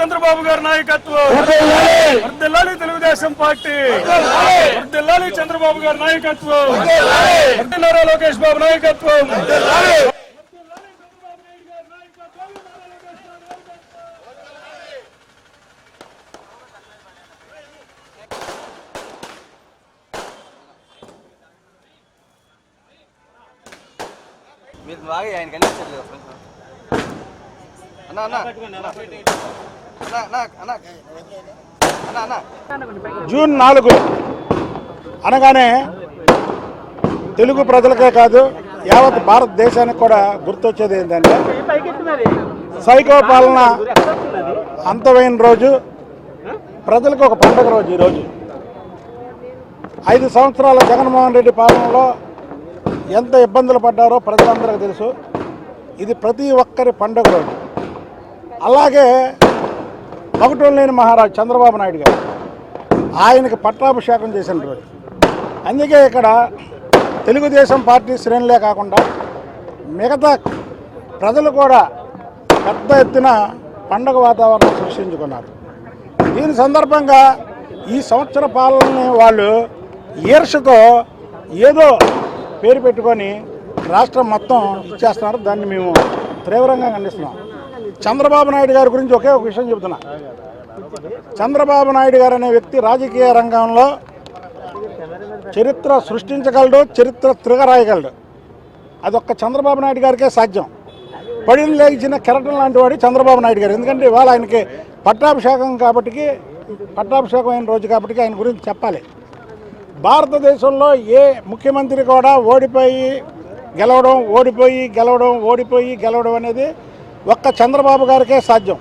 చంద్రబాబు గారి నాయకత్వం. వర్దిల్లాలి తెలుగుదేశం పార్టీ. వర్దిల్లాలి చంద్రబాబు గారి నాయకత్వం. వర్దిల్లారా లోకేష్ బాబు నాయకత్వం. మీరు బాగా ఆయన కనిపించట్లేదు. అన్న అన్న. జూన్ నాలుగు. అనగానే తెలుగు ప్రజలకే కాదు యావత్ భారతదేశానికి కూడా గుర్తొచ్చేది ఏంటంటే సైకో పాలన అంతమైన రోజు ప్రజలకు ఒక పండుగ రోజు ఈరోజు ఐదు సంవత్సరాల జగన్మోహన్ రెడ్డి పాలనలో ఎంత ఇబ్బందులు పడ్డారో ప్రజలందరికీ తెలుసు. ఇది ప్రతి ఒక్కరి పండుగ రోజు. అలాగే ఒకటో లేని మహారాజు చంద్రబాబు నాయుడు గారు ఆయనకి పట్టాభిషేకం చేసిన రోజు. అందుకే ఇక్కడ తెలుగుదేశం పార్టీ శ్రేణులే కాకుండా మిగతా ప్రజలు కూడా పెద్ద ఎత్తున పండగ వాతావరణం సృష్టించుకున్నారు. దీని సందర్భంగా ఈ సంవత్సర పాలనని వాళ్ళు ఈర్షతో ఏదో పేరు పెట్టుకొని రాష్ట్రం మొత్తం ఇచ్చేస్తున్నారు దాన్ని మేము తీవ్రంగా ఖండిస్తున్నాం. చంద్రబాబు నాయుడు గారి గురించి ఒకే ఒక విషయం చెబుతున్నా. చంద్రబాబు నాయుడు గారు అనే వ్యక్తి రాజకీయ రంగంలో చరిత్ర సృష్టించగలడు చరిత్ర తిరగరాయగలడు. అదొక్క చంద్రబాబు నాయుడు గారికే సాధ్యం. పడిన లేచిన కెరటం లాంటి వాడు చంద్రబాబు నాయుడు గారు. ఎందుకంటే ఇవాళ ఆయనకి పట్టాభిషేకం కాబట్టి పట్టాభిషేకం అయిన రోజు కాబట్టి ఆయన గురించి చెప్పాలి. భారతదేశంలో ఏ ముఖ్యమంత్రి కూడా ఓడిపోయి గెలవడం ఓడిపోయి గెలవడం ఓడిపోయి గెలవడం అనేది ఒక్క చంద్రబాబు గారికే సాధ్యం.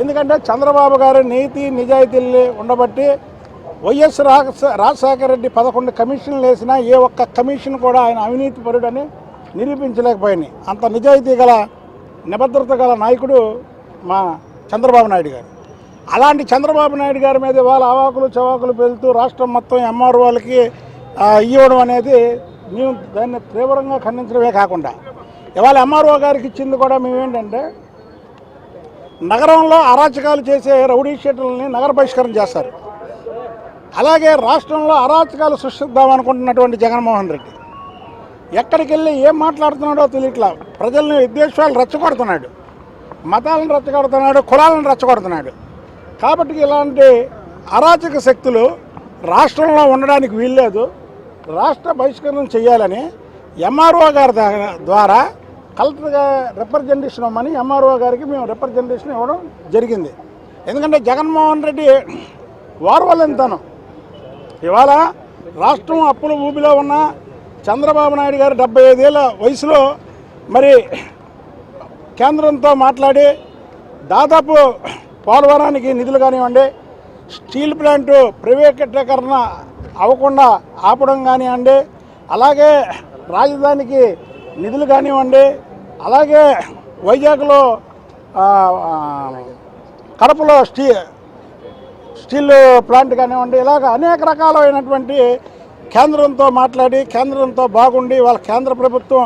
ఎందుకంటే చంద్రబాబు గారి నీతి నిజాయితీలు ఉండబట్టి వైఎస్ రాజశేఖర రెడ్డి పదకొండు కమిషన్లు వేసినా ఏ ఒక్క కమిషన్ కూడా ఆయన అవినీతి పరుడని నిరూపించలేకపోయినాయి. అంత నిజాయితీ గల నిబద్ధత గల నాయకుడు మా చంద్రబాబు నాయుడు గారు. అలాంటి చంద్రబాబు నాయుడు గారి మీద వాళ్ళ అవాకులు చవాకులు పెళ్తూ రాష్ట్రం మొత్తం ఎంఆర్ వాళ్ళకి ఇవ్వడం అనేది మేము దాన్ని తీవ్రంగా ఖండించడమే కాకుండా ఇవాళ ఎంఆర్ఓ గారికి ఇచ్చింది కూడా మేమేంటంటే నగరంలో అరాచకాలు చేసే రౌడీ షీటర్లని నగర బహిష్కరణ చేస్తారు. అలాగే రాష్ట్రంలో అరాచకాలు సృష్టిద్దాం అనుకుంటున్నటువంటి జగన్మోహన్ రెడ్డి. ఎక్కడికి వెళ్ళి ఏం మాట్లాడుతున్నాడో తెలియట్లా. ప్రజల్ని విద్వేషాలు రెచ్చగొడుతున్నాడు. మతాలను రెచ్చగొడుతున్నాడు కులాలను రెచ్చగొడుతున్నాడు. కాబట్టి ఇలాంటి అరాచక శక్తులు రాష్ట్రంలో ఉండడానికి వీల్లేదు. రాష్ట్ర బహిష్కరణ చేయాలని ఎంఆర్ఓ గారి ద్వారా కలెక్టర్గా రిప్రజెంటేషన్ ఇవ్వమని ఎంఆర్ఓ గారికి మేము రిప్రజెంటేషన్ ఇవ్వడం జరిగింది. ఎందుకంటే జగన్మోహన్ రెడ్డి వారవలెంతనం ఇవాళ రాష్ట్రం అప్పుల ఊబిలో ఉన్న చంద్రబాబు నాయుడు గారు డెబ్బై ఐదేళ్ళ వయసులో మరి కేంద్రంతో మాట్లాడి దాదాపు పోలవరానికి నిధులు కానివ్వండి స్టీల్ ప్లాంటు ప్రైవేటీకరణ అవ్వకుండా ఆపడం కానివ్వండి అలాగే రాజధానికి నిధులు కానివ్వండి అలాగే వైజాగ్లో కడపలో స్టీ స్టీల్ ప్లాంట్ కానివ్వండి ఇలాగ అనేక రకాలైనటువంటి కేంద్రంతో మాట్లాడి కేంద్రంతో బాగుండి వాళ్ళ కేంద్ర ప్రభుత్వం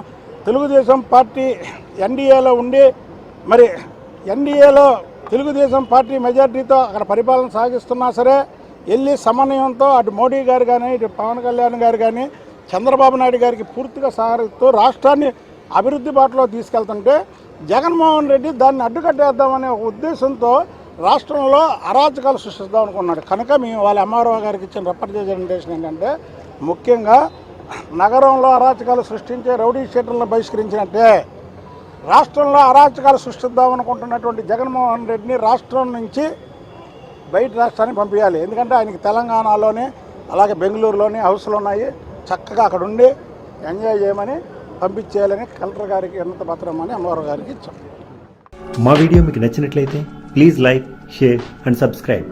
తెలుగుదేశం పార్టీ ఎన్డీఏలో ఉండి మరి ఎన్డీఏలో తెలుగుదేశం పార్టీ మెజార్టీతో అక్కడ పరిపాలన సాగిస్తున్నా సరే వెళ్ళి సమన్వయంతో అటు మోడీ గారు కానీ ఇటు పవన్ కళ్యాణ్ గారు కానీ చంద్రబాబు నాయుడు గారికి పూర్తిగా సహకరిస్తూ రాష్ట్రాన్ని అభివృద్ధి బాటలో తీసుకెళ్తుంటే జగన్మోహన్ రెడ్డి దాన్ని అడ్డుకట్టేద్దామనే ఒక ఉద్దేశంతో రాష్ట్రంలో అరాచకాలు సృష్టిద్దాం అనుకున్నాడు. కనుక మేము వాళ్ళ ఎంఆర్ఓ గారికి ఇచ్చిన రిప్రజెంటేషన్ ఏంటంటే ముఖ్యంగా నగరంలో అరాచకాలు సృష్టించే రౌడీ షీటర్లను బహిష్కరించినట్టే రాష్ట్రంలో అరాచకాలు సృష్టిద్దామనుకుంటున్నటువంటి జగన్మోహన్ రెడ్డిని రాష్ట్రం నుంచి బయట రాష్ట్రానికి పంపించాలి ఎందుకంటే ఆయనకి తెలంగాణలోనే అలాగే బెంగళూరులోని హౌస్లు ఉన్నాయి. చక్కగా అక్కడ ఉండి ఎంజాయ్ చేయమని పంపించేయాలని కలెక్టర్ గారికి ఉన్నత పత్రం అని అమ్మవారి గారికి ఇచ్చాం. మా వీడియో మీకు నచ్చినట్లయితే please like share and subscribe.